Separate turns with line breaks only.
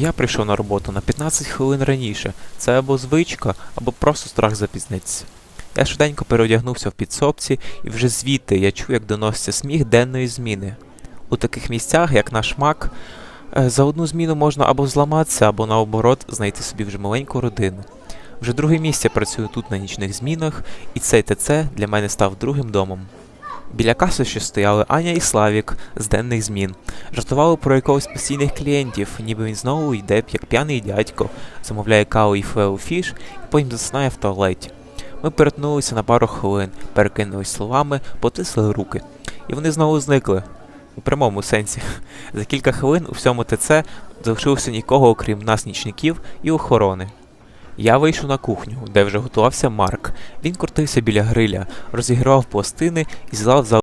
Я прийшов на роботу на 15 хвилин раніше. Це або звичка, або просто страх запізнитися. Я швиденько переодягнувся в підсобці, і вже звідти я чув, як доноситься сміх денної зміни. У таких місцях, як наш мак, е, за одну зміну можна або зламатися, або наоборот знайти собі вже маленьку родину. Вже друге місце працюю тут на нічних змінах, і цей ТЦ для мене став другим домом. Біля каси ще стояли Аня і Славік з денних змін. Жартували про якогось постійних клієнтів, ніби він знову йде як п'яний дядько, замовляє каву і фіш, і потім засинає в туалеті. Ми перетнулися на пару хвилин, перекинулись словами, потисли руки. І вони знову зникли. У прямому сенсі. За кілька хвилин у всьому ТЦ залишилося нікого, окрім нас, нічників і охорони. Я вийшов на кухню, де вже готувався Марк. Він крутився біля гриля, розіграв пластини і злав за